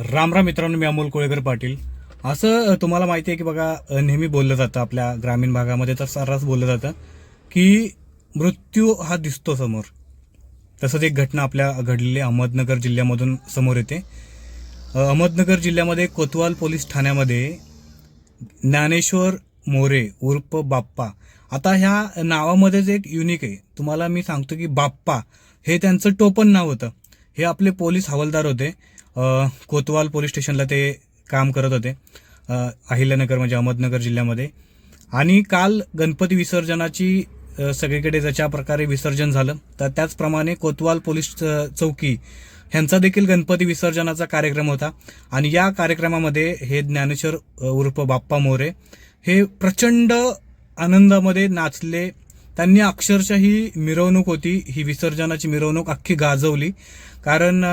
राम राम मित्रांनो मी अमोल कोळेकर पाटील. असं तुम्हाला माहिती आहे की बघा नेहमी बोललं जातं आपल्या ग्रामीण भागामध्ये तर सर्रास बोललं जातं की मृत्यू हा दिसतो समोर. तसंच एक घटना आपल्या घडलेली अहमदनगर जिल्ह्यामधून समोर येते. अहमदनगर जिल्ह्यामध्ये कोतवाल पोलीस ठाण्यामध्ये ज्ञानेश्वर मोरे उर्फ बाप्पा. आता ह्या नावामध्येच एक युनिक आहे. तुम्हाला मी सांगतो की बाप्पा हे त्यांचं टोपण नाव होतं. हे आपले पोलीस हवालदार होते. कोतवाल पोलीस स्टेशनला ते काम करत होते. अहिल्यानगर म्हणजे अहमदनगर जिल्ह्यामध्ये. आणि काल गणपती विसर्जनाची सगळीकडे ज्याच्या प्रकारे विसर्जन झालं तर त्याचप्रमाणे कोतवाल पोलीस च- चौकी ह्यांचा देखील गणपती विसर्जनाचा कार्यक्रम होता. आणि या कार्यक्रमामध्ये हे ज्ञानेश्वर उर्फ बाप्पा मोरे हे प्रचंड आनंदामध्ये नाचले त्यांनी अक्षरशः ही मिरवणूक होती ही विसर्जनाची मिरवणूक अख्खी गाजवली. कारण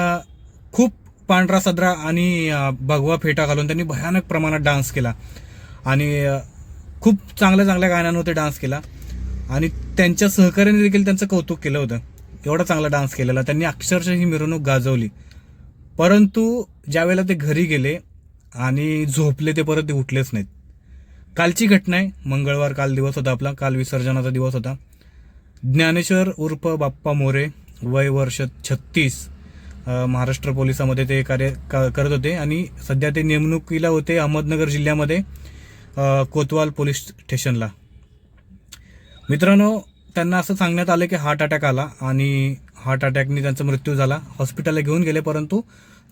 खूप पांढरा सदरा आणि भगवा फेटा घालून त्यांनी भयानक प्रमाणात डान्स केला. आणि खूप चांगल्या चांगल्या गाण्यांवर ते डान्स केला. आणि त्यांच्या सहकार्याने देखील त्यांचं कौतुक केलं होतं. एवढा चांगला डान्स केलेला. त्यांनी अक्षरशः ही मिरवणूक गाजवली. परंतु ज्यावेळेला ते घरी गेले आणि झोपले ते परत ते उठलेच नाहीत. कालची घटना आहे मंगळवार काल दिवस होता आपला काल विसर्जनाचा दिवस होता. ज्ञानेश्वर उर्फ बाप्पा मोरे वय वर्ष छत्तीस महाराष्ट्र पोलिसामध्ये ते कार्य क- करत होते आणि सध्या ते नेमणुकीला होते अहमदनगर जिल्ह्यामध्ये कोतवाल पोलीस स्टेशनला. मित्रांनो त्यांना असं सांगण्यात आलं की हार्ट अटॅक आला आणि हार्ट अटॅकने त्यांचा मृत्यू झाला. हॉस्पिटलला घेऊन गेले परंतु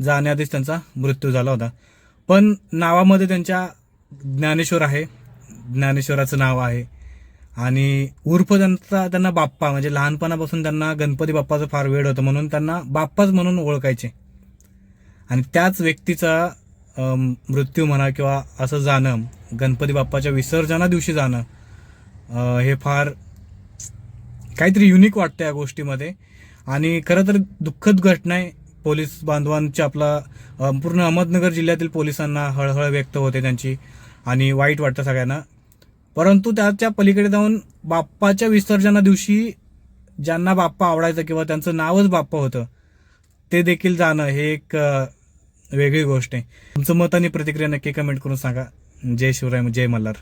जाण्याआधीच त्यांचा मृत्यू झाला होता. पण नावामध्ये त्यांच्या ज्ञानेश्वर आहे. ज्ञानेश्वराचं नाव आहे. आणि उर्फ त्यांचा त्यांना बाप्पा म्हणजे लहानपणापासून त्यांना गणपती बाप्पाचं फार वेळ होतं. म्हणून त्यांना बाप्पाच म्हणून ओळखायचे. आणि त्याच व्यक्तीचा मृत्यू म्हणा किंवा असं जाणं गणपती बाप्पाच्या विसर्जना दिवशी जाणं हे फार काहीतरी युनिक वाटतं या गोष्टीमध्ये. आणि खरं तर दुःखद घटना आहे. पोलीस बांधवांची आपला पूर्ण अहमदनगर जिल्ह्यातील पोलिसांना हळहळ व्यक्त होते त्यांची. आणि वाईट वाटतं सगळ्यांना. परंतु त्याच्या पलीकडे जाऊन बाप्पाच्या विसर्जना दिवशी ज्यांना बाप्पा आवडायचं किंवा त्यांचं नावच बाप्पा होतं ते देखील जाणं हे एक वेगळी गोष्ट आहे. तुमचं मत आणि प्रतिक्रिया नक्की कमेंट करून सांगा. जय शिवराय जय मल्हार.